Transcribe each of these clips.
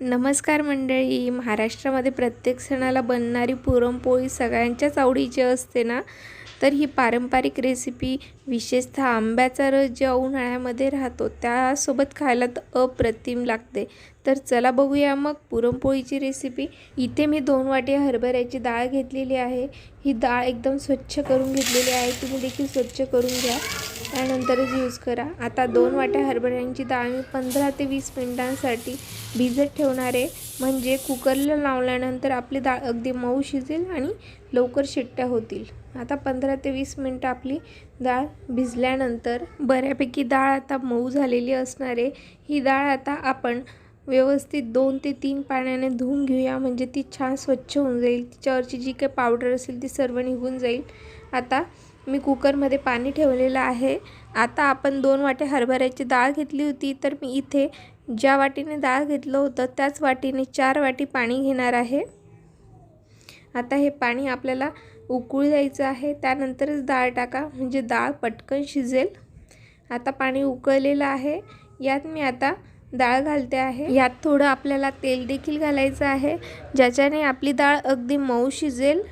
नमस्कार मंडळी. महाराष्ट्रामध्ये प्रत्येक सणाला बनणारी पुरणपोळी सगळ्यांच्याच आवडीची असते ना? तर ही पारंपरिक रेसिपी विशेषतः आंब्याचा रस ज्या उन्हाळ्यामध्ये राहतो त्यासोबत खायला तर अप्रतिम लागते. तर चला बघूया मग पुरणपोळीची रेसिपी इथे मी दोन वाटी हरभऱ्याची डाळ घेतलेली आहे. ही डाळ एकदम स्वच्छ करून घेतलेली आहे. तुम्ही देखील स्वच्छ करून घ्या. त्यानंतरच यूज करा. आता दोन वाट्या हरभऱ्यांची डाळ मी पंधरा ते वीस मिनिटांसाठी भिजत ठेवणार आहे. म्हणजे कुकरला लावल्यानंतर आपली डाळ अगदी मऊ शिजेल आणि लवकर शिट्ट्या होतील. आता पंधरा ते वीस मिनटं आपली डाळ भिजल्यानंतर बऱ्यापैकी डाळ आता मऊ झालेली असणार आहे. ही डाळ आता आपण व्यवस्थित दोन ते तीन पाण्याने धुवून घेऊया. म्हणजे ती छान स्वच्छ होऊन जाईल. तिच्यावरची जी काही पावडर असेल ती सर्व निघून जाईल. आता मी कुकरमध्ये पाणी ठेवलेलं आहे. आता आपण दोन वाट्या हरभऱ्याची डाळ घेतली होती. तर मी इथे ज्या वाटीने डाळ घेतलं होतं त्याच वाटीने चार वाटी पाणी घेणार आहे. आता हे पाणी आपल्याला उकळू द्यायचं आहे. त्यानंतरच डाळ टाका. म्हणजे डाळ पटकन शिजेल. आता पाणी उकळलेलं आहे. यात मी आता डाळ घालते आहे. यात थोडं आपल्याला तेल देखील घालायचं आहे. ज्याच्याने आपली डाळ अगदी मऊ शिजेल.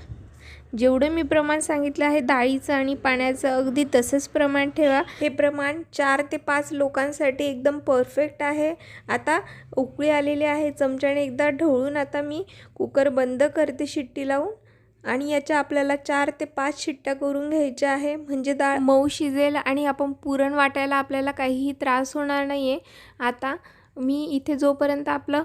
जेवढं मी प्रमाण सांगितलं आहे डाळीचं आणि पाण्याचं अगदी तसंच प्रमाण ठेवा. हे प्रमाण चार ते पाच लोकांसाठी एकदम परफेक्ट आहे. आता उकळी आलेली आहे. चमच्याने एकदा ढवळून आता मी कुकर बंद करते शिट्टी लावून. आणि याच्या आपल्याला चार ते पाच शिट्ट्या करून घ्यायच्या आहे. म्हणजे डाळ मऊ शिजेल आणि आपण पुरण वाटायला आपल्याला काहीही त्रास होणार नाही आहे आता मी इथे जोपर्यंत आपलं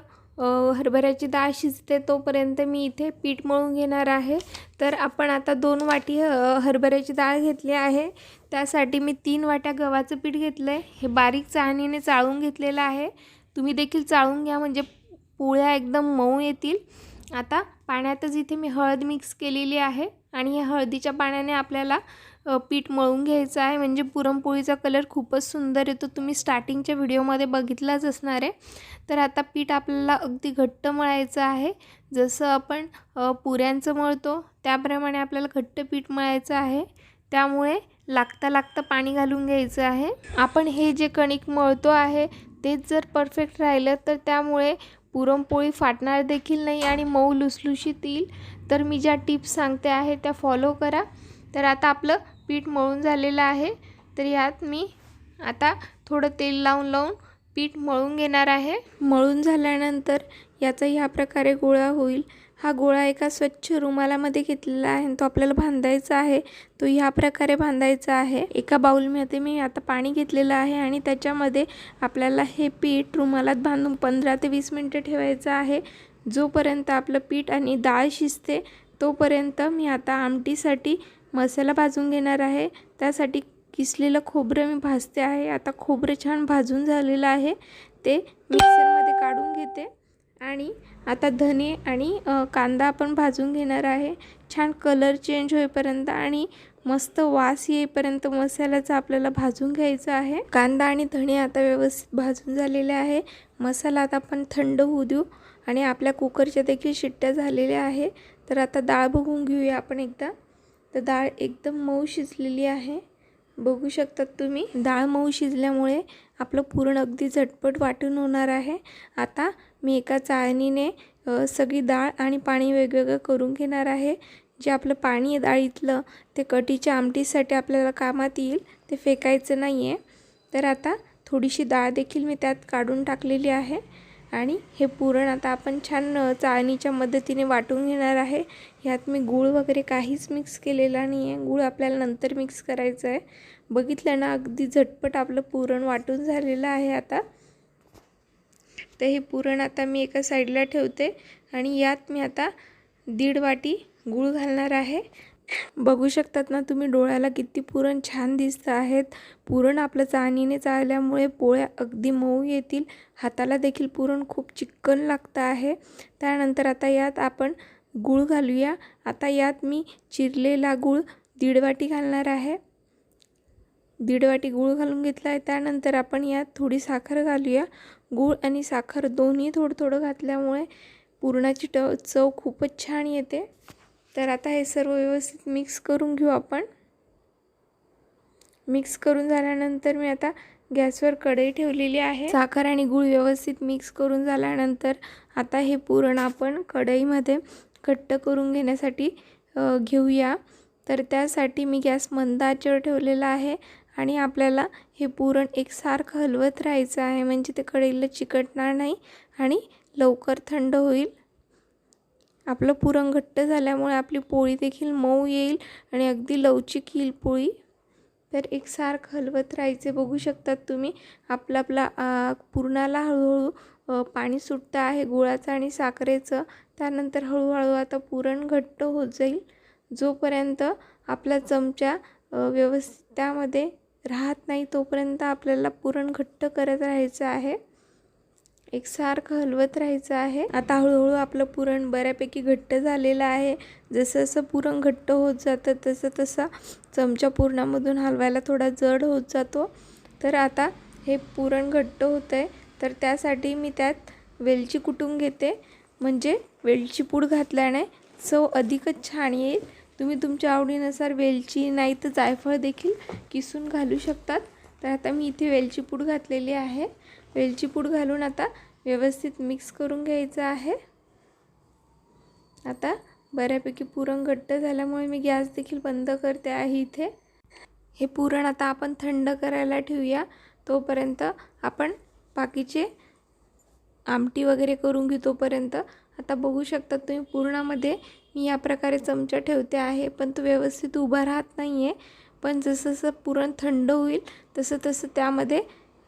हरभऱ्याची डाळ शिजते तोपर्यंत मी इथे पीठ मळून घेणार आहे. तर आपण आता दोन वाटी हरभऱ्याची डाळ घेतली आहे. त्यासाठी मी तीन वाट्या गव्हाचं पीठ घेतलं आहे हे बारीक चाळणीने चाळून घेतलेलं आहे. तुम्ही देखील चाळून घ्या. म्हणजे पोळ्या एकदम मऊ येतील. आता पाण्यातच इथे मी हळद मिक्स केलेली आहे आणि या हळदीच्या पाण्याने आपल्याला पीठ मळून घ्यायचं आहे. म्हणजे पुरणपोळीचा कलर खूपच सुंदर येतो तुम्ही स्टार्टिंगच्या व्हिडिओमध्ये बघितलाच असणार आहे. तर आता पीठ आपल्याला अगदी घट्ट मळायचं आहे. जसं आपण पुऱ्यांचं मळतो त्याप्रमाणे आपल्याला घट्ट पीठ मळायचं आहे. त्यामुळे लागता लागता पाणी घालून घ्यायचं आहे. आपण हे जे कणिक मळतो आहे तेच जर परफेक्ट राहिलं तर त्यामुळे पुरणपोळी फाटणार देखील नाही आणि मऊ लुसलुशीत येईल. तर मी ज्या टिप्स सांगते आहे त्या फॉलो करा. तर आता आपलं पीठ मळून झालेलं आहे. तर यात मी आता थोडं तेल लावून लावून पीठ मळून घेणार आहे. मळून झाल्यानंतर याचा ह्या प्रकारे गोळा होईल. हा गोळा एका स्वच्छ रुमालामध्ये घेतलेला आहे. तो आपल्याला बांधायचा आहे. तो ह्या प्रकारे बांधायचा आहे. एका बाऊलमध्ये मी आता पाणी घेतलेलं आहे आणि त्याच्यामध्ये आपल्याला हे पीठ रुमालात बांधून पंधरा ते वीस मिनटं ठेवायचं आहे. जोपर्यंत आपलं पीठ आणि डाळ शिजते तोपर्यंत मी आता आमटीसाठी मसाला भाजून घेणार आहे. त्यासाठी किसलेलं खोबरं मी भाजते आहे. आता खोबरं छान भाजून झालेलं आहे. ते मिक्सरमध्ये काढून घेते. आणि आता धने आणि कांदा आपण भाजून घेणार आहे. छान कलर चेंज होईपर्यंत आणि मस्त वास येईपर्यंत मसाल्याचा आपल्याला भाजून घ्यायचा आहे. कांदा आणि धणे आता व्यवस्थित भाजून झालेले आहे. मसाला आता आपण थंड होऊ देऊ आणि आपल्या कुकरच्या देखील शिट्ट्या झालेल्या आहे. तर आता डाळ बघून घेऊया आपण एकदा. तर डाळ एकदम मऊ शिजलेली आहे. बघू शकतात तुम्ही डाळ मऊ शिजल्यामुळे आपलं पुरण अगदी झटपट वाटून होणार आहे. आता मी एका चाळणीने सगळी डाळ आणि पाणी वेगवेगळं करून घेणार आहे. जे आपलं पाणी आहे डाळीतलं ते कटीच्या आमटीसाठी आपल्याला कामात येईल ते फेकायचं नाही आहे तर आता थोडीशी डाळ देखील मी त्यात काढून टाकलेली आहे आणि हे पुरण आता आपण छान चाळणीच्या मदतीने वाटून घेणार आहे. ह्यात मी गूळ वगैरे काहीच मिक्स केलेला नाही आहे गूळ आपल्याला नंतर मिक्स करायचं आहे बघितलं ना अगदी झटपट आपलं पुरण वाटून झालेलं आहे आता. तर हे पुरण आता मी एका साईडला ठेवते आणि यात मी आता दीड वाटी गूळ घालणार आहे. बघू शकतात ना तुम्ही डोळ्याला किती पुरण छान दिसतं आहेत. पुरण आपलं चाळणीने चाळल्यामुळे पोळ्या अगदी मऊ येतील. हाताला देखील पुरण खूप चिक्कन लागतं आहे. त्यानंतर आता यात आपण गूळ घालूया. आता यात मी चिरलेला गूळ दीड वाटी घालणार आहे. दीड वाटी गूळ घालून घेतला आहे त्यानंतर आपण यात थोडी साखर घालूया. गूळ आणि साखर दोन्ही थोडं थोडं घातल्यामुळे पुरणाची ट चव खूपच छान येते. तर आता हे सर्व व्यवस्थित मिक्स करून घेऊ आपण. मिक्स करून झाल्यानंतर मी आता गॅसवर कढई ठेवलेली आहे. साखर आणि गूळ व्यवस्थित मिक्स करून झाल्यानंतर आता हे पुरण आपण कढईमध्ये घट्ट करून घेण्यासाठी घेऊया. तर त्यासाठी मी गॅस मंद आचेवर ठेवलेला आहे. आणि आपल्याला हे पुरण एकसारखं हलवत राहायचं आहे. म्हणजे ते कढईला चिकटणार नाही आणि लवकर थंड होईल. आपलं पुरण घट्ट झाल्यामुळे आपली पोळी देखील मऊ येईल आणि अगदी लवचिक येईल पोळी. तर एकसारखं हलवत राहायचे. बघू शकतात तुम्ही आपला आपला पुरणाला हळूहळू पाणी सुटतं आहे गुळाचं आणि साखरेचं. त्यानंतर हळूहळू आता पुरण घट्ट होत जाईल. जोपर्यंत आपला चमचा व्यवस्थित त्यामध्ये राहत नाही तोपर्यंत आपल्याला पुरण घट्ट करत राहायचं आहे. एकसारखं हलवत राहायचं आहे. आता हळूहळू आपलं पुरण बऱ्यापैकी घट्ट झालेलं आहे. जसं जसं पुरण घट्ट होत जातं तसं तसं चमचा पुरणामधून हलवायला थोडा जड होत जातो. तर आता हे पुरण घट्ट होतं आहे तर त्यासाठी मी त्यात वेलची कुटून घेते. म्हणजे वेलची पूड घातल्याने चव अधिकच छान येईल. तुम्ही तुमच्या आवडीनुसार वेलची नाही तर जायफळ देखील किसून घालू शकतात. तर आता मी इथे वेलची पूड घातलेली आहे. वेलची पूड घालून आता व्यवस्थित मिक्स करून घ्यायचं आहे. आता बऱ्यापैकी पुरण घट्ट झाल्यामुळे मी गॅस देखील बंद करते आहे इथे. हे पुरण आता आपण थंड करायला ठेवूया. तोपर्यंत आपण बाकीचे आमटी वगैरे करून घेऊ तोपर्यंत. आता बघू शकता तुम्ही पुरणामध्ये मी या प्रकारे चमचा ठेवते आहे पण तो व्यवस्थित उभा राहत नाही आहे पण जसं जसं पुरण थंड होईल तसं तसं त्यामध्ये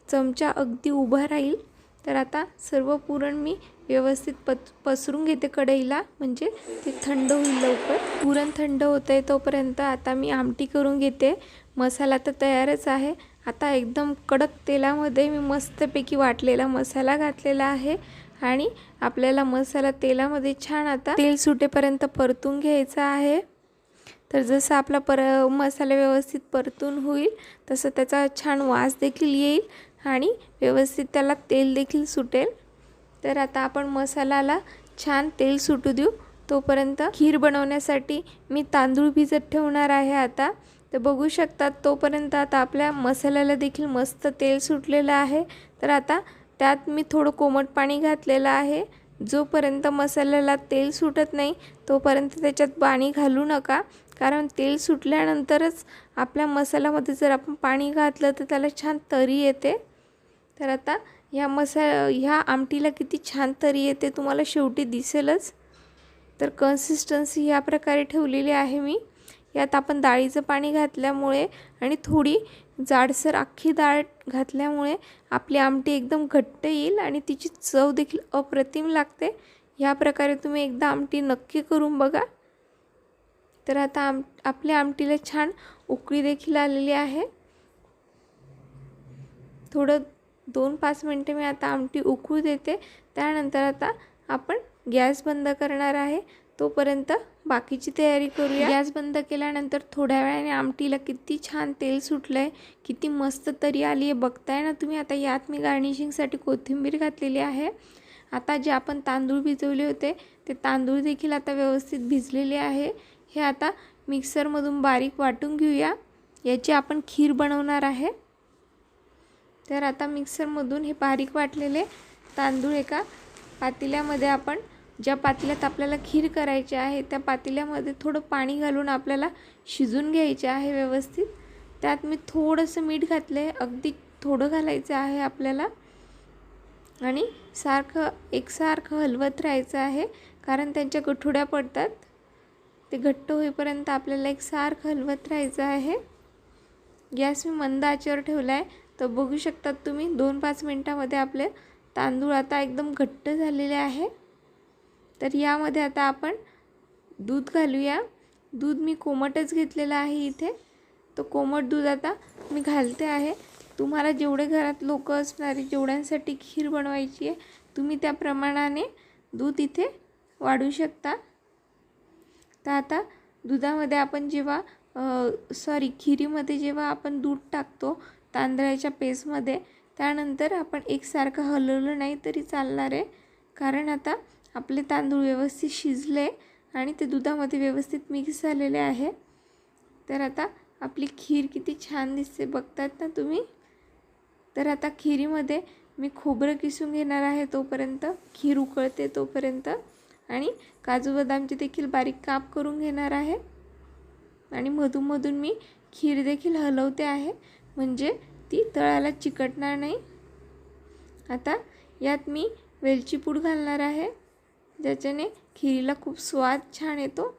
चमचा अगदी उभा राहील. तर आता सर्व पुरण मी व्यवस्थित पत पसरून घेते कढईला म्हणजे ते थंड होईल लवकर. पुरण थंड होतं आहे तोपर्यंत आता मी आमटी करून घेते. मसाला तर तयारच आहे. आता एकदम कडक तेलामध्ये मी मस्तपैकी वाटलेला मसाला घातलेला आहे. आणि आपल्याला मसाला तेलामध्ये छान आता तेल सुटेपर्यंत परतून घ्यायचा आहे. तर जसं आपला पर मसाला व्यवस्थित परतून होईल तसं त्याचा छान वास देखील येईल आणि व्यवस्थित त्याला तेल देखील सुटेल. तर आता आपण मसाल्याला छान तेल सुटू देऊ. तोपर्यंत खीर बनवण्यासाठी मी तांदूळ भिजत ठेवणार आहे आता. तर बघू शकतात तोपर्यंत आता आपल्या मसाल्याला देखील मस्त तेल सुटलेलं आहे. तर आता त्यात मी थोडं कोमट पाणी घातलेलं आहे. जोपर्यंत मसाल्याला तेल सुटत नाही तोपर्यंत त्याच्यात पाणी घालू नका. कारण तेल सुटल्यानंतरच आपल्या मसाल्यामध्ये जर आपण पाणी घातलं तर त्याला छान तरी येते. तर आता ह्या मसा ह्या आमटीला किती छान तरी येते तुम्हाला शेवटी दिसेलच. तर कन्सिस्टन्सी ह्या प्रकारे ठेवलेली आहे मी. यात आपण डाळीचं पाणी घातल्यामुळे आणि थोडी जाडसर अख्खी डाळ घातल्यामुळे आपली आमटी एकदम घट्ट येईल आणि तिची चव देखील अप्रतिम लागते. ह्या प्रकारे तुम्ही एकदा आमटी नक्की करून बघा. तर आता आम आपल्या आमटीला छान उकळी देखील आलेली आहे. थोडं दोन पाच मिनटे मी आता आमटी उकळू देते. त्यानंतर आता आपण गॅस बंद करणार आहे. तोपर्यंत बाकीची तयारी करूया. गॅस बंद केल्यानंतर थोड्या वेळाने आमटीला किती छान तेल सुटलं आहे किती मस्त तरी आली आहे. बघताय ना तुम्ही आता यात मी गार्निशिंगसाठी कोथिंबीर घातलेली आहे. आता जे आपण तांदूळ भिजवले होते ते तांदूळ देखील आता व्यवस्थित भिजलेले आहे. हे आता मिक्सरमधून बारीक वाटून घेऊया. याची आपण खीर बनवणार आहे. तर आता मिक्सरमधून हे बारीक वाटलेले तांदूळ एका पातेल्यामध्ये आपण ज्या पातेल्यात आपल्याला खीर करायची आहे त्या पातेल्यामध्ये थोडं पाणी घालून आपल्याला शिजून घ्यायचे आहे व्यवस्थित. त्यात मी थोडंसं मीठ घातलं आहे अगदी थोडं घालायचं आहे आपल्याला. आणि सारखं एकसारखं हलवत राहायचं आहे कारण त्यांच्या गठुड्या पडतात. ते घट्ट होईपर्यंत आपल्याला एकसारखं हलवत राहायचं आहे. गॅस मी मंद आचेवर ठेवला आहे तर बघू शकतात तुम्ही दोन पाच मिनटामध्ये आपले तांदूळ आता एकदम घट्ट झालेले आहे. तर यामध्ये आता आपण दूध घालूया. दूध मी कोमटच घेतलेलं आहे इथे. तर कोमट दूध आता मी घालते आहे. तुम्हाला जेवढे घरात लोक असणारे जेवढ्यांसाठी खीर बनवायची आहे तुम्ही त्या प्रमाणाने दूध इथे वाढू शकता. तर आता दुधामध्ये आपण जेव्हा सॉरी खिरीमध्ये जेव्हा आपण दूध टाकतो तांदळाच्या पेस्टमध्ये त्यानंतर आपण एकसारखं हलवलं नाही तरी चालणार आहे. कारण आता आपले तांदूळ व्यवस्थित शिजले आणि ते दुधामध्ये व्यवस्थित मिक्स झालेले आहे. तर आता आपली खीर किती छान दिसते बघतात ना तुम्ही? तर आता खिरीमध्ये मी खोबरं किसून घेणार आहे तोपर्यंत खीर उकळते तोपर्यंत आणि काजू बदामचे देखील बारीक काप करून घेणार आहे. आणि मधूनमधून मी खीर देखील हलवते आहे म्हणजे ती तळाला चिकटणार नाही. आता यात मी वेलची पूड घालणार आहे. ज्याच्याने खिरीला खूप स्वाद छान येतो.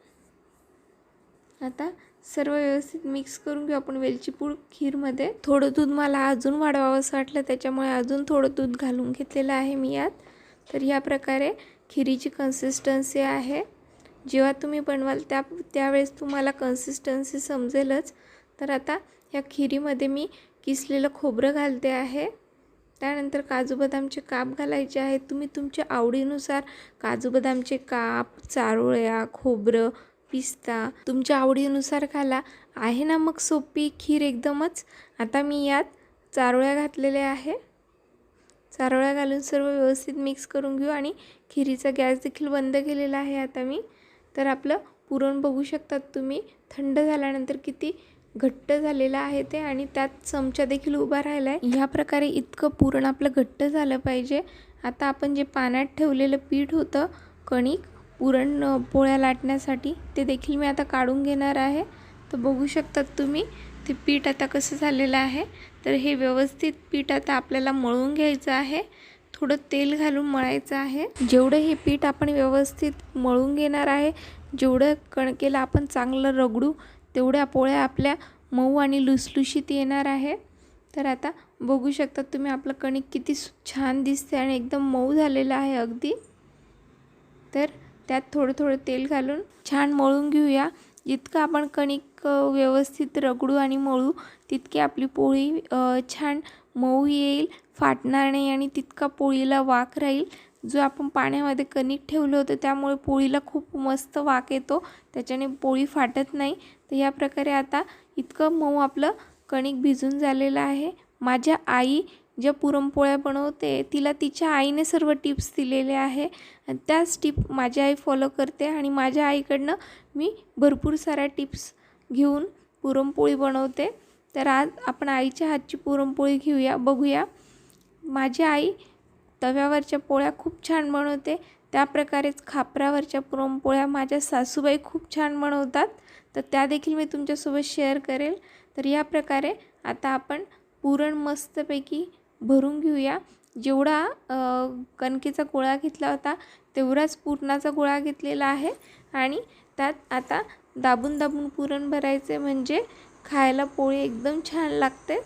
आता सर्व व्यवस्थित मिक्स करून घेऊ आपण वेलची पूड खीरमध्ये. थोडं दूध मला अजून वाढवावं असं वाटलं त्याच्यामुळे अजून थोडं दूध घालून घेतलेलं आहे मी यात. तर ह्या प्रकारे खिरीची कन्सिस्टन्सी आहे. जेव्हा तुम्ही बनवाल त्या त्यावेळेस तुम्हाला कन्सिस्टन्सी समजेलच. तर आता ह्या खिरीमध्ये मी किसलेलं खोबरं घालते आहे. त्यानंतर काजू बदामचे काप घालायचे आहेत. तुम्ही तुमच्या आवडीनुसार काजू बदामचे काप चारोळ्या खोबरं पिस्ता तुमच्या आवडीनुसार घाला. आहे ना मग सोपी खीर एकदमच? आता मी यात चारोळ्या घातलेल्या आहे. चारोळ्या घालून सर्व व्यवस्थित मिक्स करून घेऊ आणि खिरीचा गॅस देखील बंद केलेला आहे आता मी. तर आपलं पुरण बघू शकतात तुम्ही. थंड झाल्यानंतर किती घट्ट झालेलं आहे ते आणि त्यात चमचा देखील उभा राहिला आहे ह्या प्रकारे इतकं पुरण आपलं घट्ट झालं पाहिजे. आता आपण जे पाण्यात ठेवलेलं पीठ होतं कणिक पुरण पोळ्या लाटण्यासाठी ते देखील मी आता काढून घेणार आहे. तर बघू शकतात तुम्ही ते पीठ आता कसं झालेलं आहे. तर हे व्यवस्थित पीठ आता आपल्याला मळून घ्यायचं आहे. थोडं तेल घालून मळायचं आहे. जेवढं हे पीठ आपण व्यवस्थित मळून घेणार आहे जेवढं कणकेला आपण चांगलं रगडू तेवढ्या पोळ्या आपल्या मऊ आणि लुसलुशीत येणार आहे. तर आता बघू शकता तुम्ही आपलं कणिक किती सु- छान दिसते आणि एकदम मऊ झालेलं आहे अगदी. तर त्यात थोडं थोडं तेल घालून छान मळून घेऊया. जितकं आपण कणिक व्यवस्थित रगडू आणि मळू तितकी आपली पोळी छान मऊ येईल फाटणार नाही आणि तितका पोळीला वाक राहील. जो आपण पाण्यामध्ये कणिक ठेवलं होतं त्यामुळे पोळीला खूप मस्त वाक येतो. त्याच्याने पोळी फाटत नाही. तर या प्रकारे आता इतकं मऊ आपलं कणिक भिजून झालेलं आहे. माझ्या आई ज्या पुरणपोळ्या बनवते तिला तिच्या आईने सर्व टिप्स दिलेले आहे. आणि त्याच टिप माझी आई फॉलो करते आणि माझ्या आईकडनं मी भरपूर साऱ्या टिप्स घेऊन पुरणपोळी बनवते. तर आज आपण आईच्या हातची पुरणपोळी घेऊया बघूया. माझी आई तव्यावरच्या पोळ्या खूप छान बनवते. त्या प्रकारेच खापरावरच्या पुरणपोळ्या माझ्या सासूबाई खूप छान बनवतात. तर त्या देखील मी तुमच्यासोबत शेअर करेल. तर या प्रकारे आता आपण पुरण मस्तपैकी भरून घेऊया. जेवढा कणकेचा गोळा घेतला होता तेवढाच पुरणाचा गोळा घेतलेला आहे. आणि त्यात आता दाबून दाबून पुरण भरायचे म्हणजे खायला पोळी एकदम छान लागते.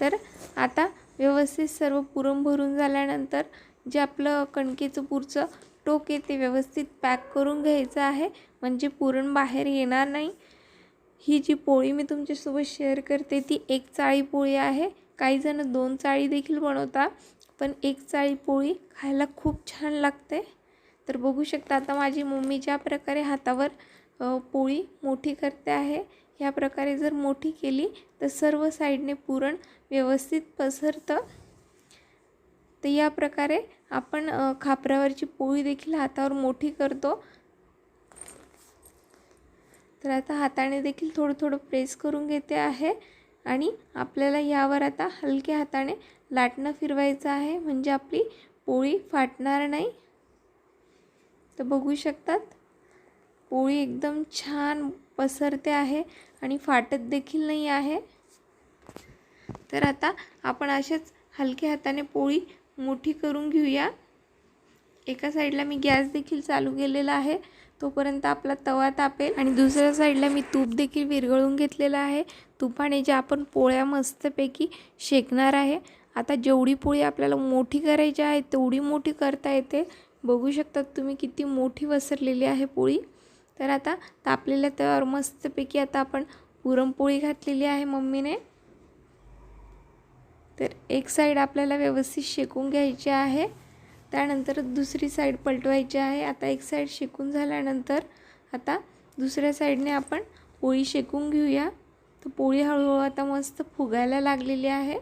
तर आता व्यवस्थित सर्व पुरण भरून झाल्यानंतर जे आपलं कणकेचं पुरचं टोक आहे ते व्यवस्थित पॅक करून घ्यायचं आहे. म्हणजे पुरण बाहेर येणार नाही. ही जी पोळी मी तुमच्यासोबत शेअर करते ती एक चाळी पोळी आहे. काही जण दोन चाळी देखील बनवतात पण एक चाळी पोळी खायला खूप छान लागते. तर बघू शकता आता माझी मम्मी ज्या प्रकारे हातावर पोळी मोठी करते आहे ह्या प्रकारे जर मोठी केली तर सर्व साईडने पुरण व्यवस्थित पसरतं. तर या प्रकारे आपण खापऱ्यावरची खापरावरची पोळी देखील हातावर मोठी करतो. तर आता हाताने देखील थोडं थोडं प्रेस करून घेते आहे. आणि आपल्याला यावर आता हलक्या हाताने लाटणं फिरवायचं आहे. म्हणजे आपली पोळी फाटणार नाही. तर बघू शकतात पोळी एकदम छान पसरते आहे आणि फाटत देखील नाही आहे. तर आता आपण अशाच हलक्या हाताने पोळी मोठी करून घेऊया. एका साईडला मी गॅस देखील चालू केलेला आहे. तोपर्यंत आपला तवा तापेल. आणि दुसऱ्या साईडला मी तूप देखील विरघळून घेतलेलं आहे. तुपाने ज्या आपण पोळ्या मस्तपैकी शेकणार आहे. आता जेवढी पोळी आपल्याला मोठी करायची आहे तेवढी मोठी करता येते. बघू शकतात तुम्ही किती मोठी वसरलेली आहे पोळी. तर आता तापलेल्या तव्यावर मस्तपैकी आता आपण पुरणपोळी घातलेली आहे मम्मीने. तर एक साईड आपल्याला व्यवस्थित शेकून घ्यायची आहे. त्यानंतर दुसरी साईड पलटवायची आहे. आता एक साईड शेकून झाल्यानंतर आता दुसऱ्या साईडने आपण पोळी शेकून घेऊया. तर पोळी हळूहळू आता मस्त फुगायला लागलेली आहे.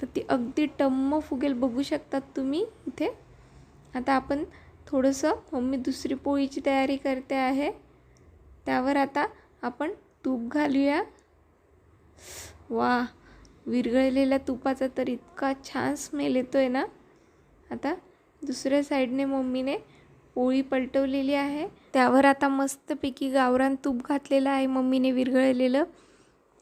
तर ती अगदी टम्म फुगेल. बघू शकतात तुम्ही इथे. आता आपण थोडंसं मम्मी दुसरी पोळीची तयारी करते आहे. त्यावर आता आपण तूप घालूया. वा विरघळलेल्या तुपाचा तर इतका छान स्मेल येतो आहे ना? आता दुसऱ्या साईडने मम्मीने पोळी पलटवलेली आहे. त्यावर आता मस्तपैकी गावरान तूप घातलेलं आहे मम्मीने विरघळलेलं.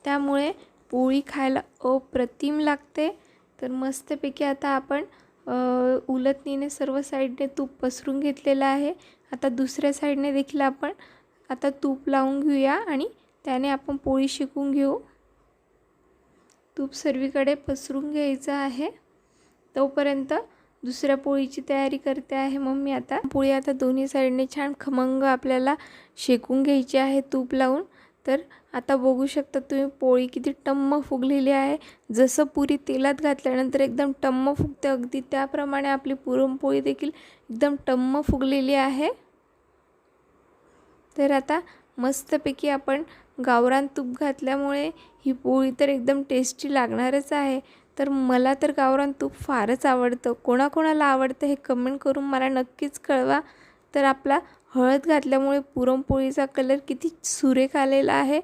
त्यामुळे पोळी खायला अप्रतिम लागते. तर मस्तपैकी आता आपण अ, सर्व साईडने तूप पसरून घेतलेलं आहे. आता दुसऱ्या साईडने देखील आपण आता तूप लावून घेऊया आणि त्याने आपण पोळी शिकून घेऊ. तूप सर्वीकडे पसरून घ्यायचं आहे. तोपर्यंत दुसऱ्या पोळीची तयारी करते आहे मम्मी आता. पोळी आता दोन्ही साईडने छान खमंग आपल्याला शेकून घ्यायची आहे तूप लावून. तर आता बघू शकता तुम्ही पोळी किती टम्म फुगलेली आहे. जसं पुरी तेलात घातल्यानंतर एकदम टम्म फुगते. अगदी त्याप्रमाणे आपली पुरणपोळी देखील एकदम टम्म फुगलेली आहे. तर आता मस्तपैकी आपण गावरान तूप घातल्यामुळे ही पोळी तर एकदम टेस्टी लागणारच आहे. तर मला तर गावरान तूप फारच आवडतं. कोणाकोणाला आवडतं हे कमेंट करून मला नक्कीच कळवा. तर आपला हळद घातल्यामुळे पुरणपोळीचा कलर किती सुरेख आलेला आहे.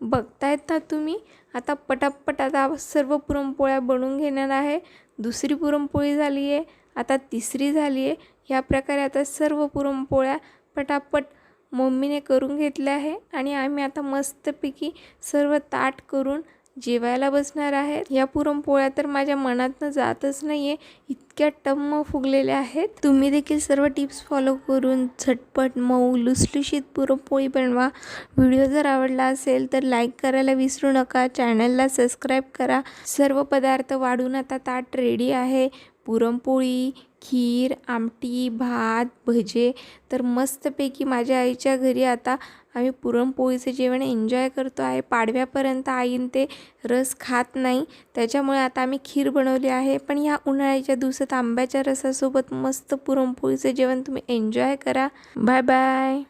बघतायत ना तुम्ही. आता पटापट आता सर्व पुरणपोळ्या बनवून घेणार आहे. दुसरी पुरणपोळी झाली आहे आता तिसरी झाली आहे ह्या प्रकारे आता सर्व पुरणपोळ्या पटापट मम्मीने करून घेतल्या आहे. आणि आम्ही आता मस्तपैकी सर्व ताट करून जेवायला बसणार आहेत. या पुरणपोळ्या तर माझ्या मनातनं जातच नाही आहे इतक्या टम्म फुगलेल्या आहेत. तुम्ही देखील सर्व टिप्स फॉलो करून झटपट मऊ लुसलुशीत पुरणपोळी बनवा. व्हिडिओ जर आवडला असेल तर लाईक करायला विसरू नका. चॅनलला सबस्क्राईब करा. सर्व पदार्थ वाढून आता ताट रेडी आहे. पुरणपोळी खीर आमटी भात भजे तर मस्तपैकी माझ्या आईच्या घरी आता आम्ही पुरणपोळीचं जेवण एन्जॉय करतो आहे. पाडव्यापर्यंत आईन ते रस खात नाही. त्याच्यामुळे आता आम्ही खीर बनवली आहे. पण ह्या उन्हाळ्याच्या दिवसात आंब्याच्या रसासोबत मस्त पुरणपोळीचं जेवण तुम्ही एन्जॉय करा. Bye bye